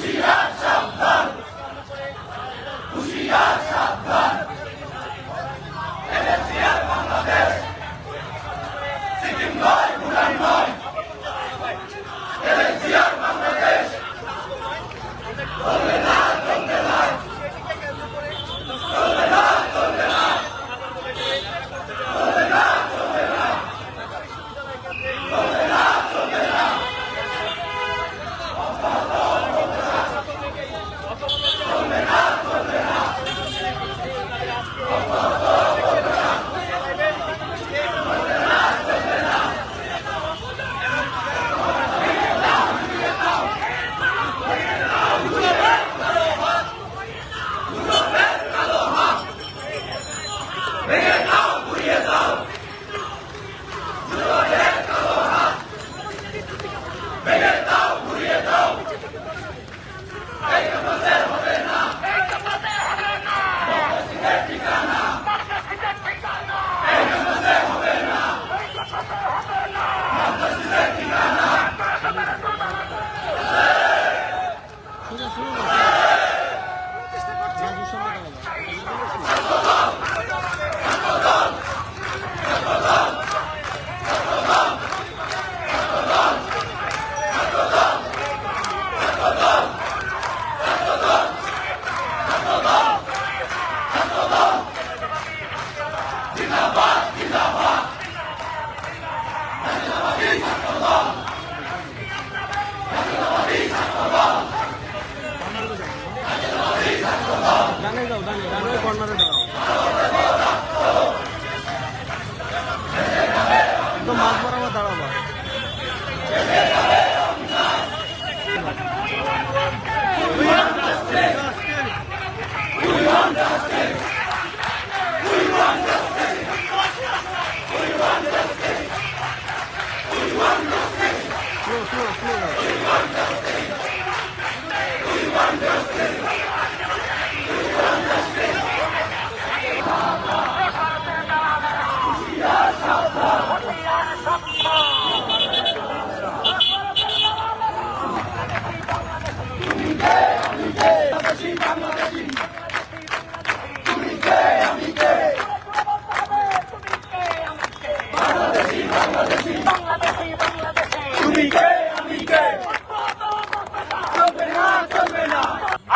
Luciano! propriedad. দাঁড়াবা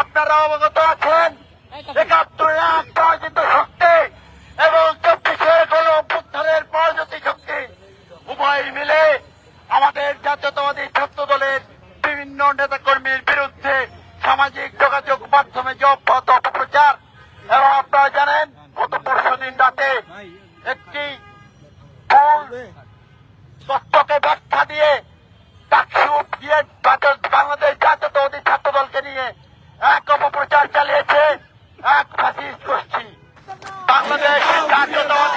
আপনারা অবগত আছেন একাত্তরের এক পরাজিত শক্তি এবং চব্বিশের গণ অভ্যুত্থানের পরাজিত শক্তি। উভয় মিলে আমাদের জাতীয়তাবাদী ছাত্র দলের বিভিন্ন নেতাকর্মীর বিরুদ্ধে সামাজিক যোগাযোগ মাধ্যমে যে অব্যাহত অপপ্রচার, এবং আপনারা জানেন গত পরশু দিন রাতে একটি ভুল তথ্যকে ব্যাখ্যা দিয়ে টাকসু দিয়ে বাংলাদেশ জাতীয়তাবাদী ছাত্র দলকে নিয়ে এক অপপ্রচার চালিয়েছে এক ফাঁসিস্ট গোষ্ঠী। বাংলাদেশ জাতীয়তাবাদী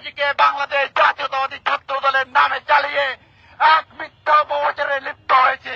স্ট্র্যাটেজিকে বাংলাদেশ জাতীয়তাবাদী ছাত্র দলের নামে চালিয়ে এক মিথ্যা অপপ্রচারে লিপ্ত হয়েছে।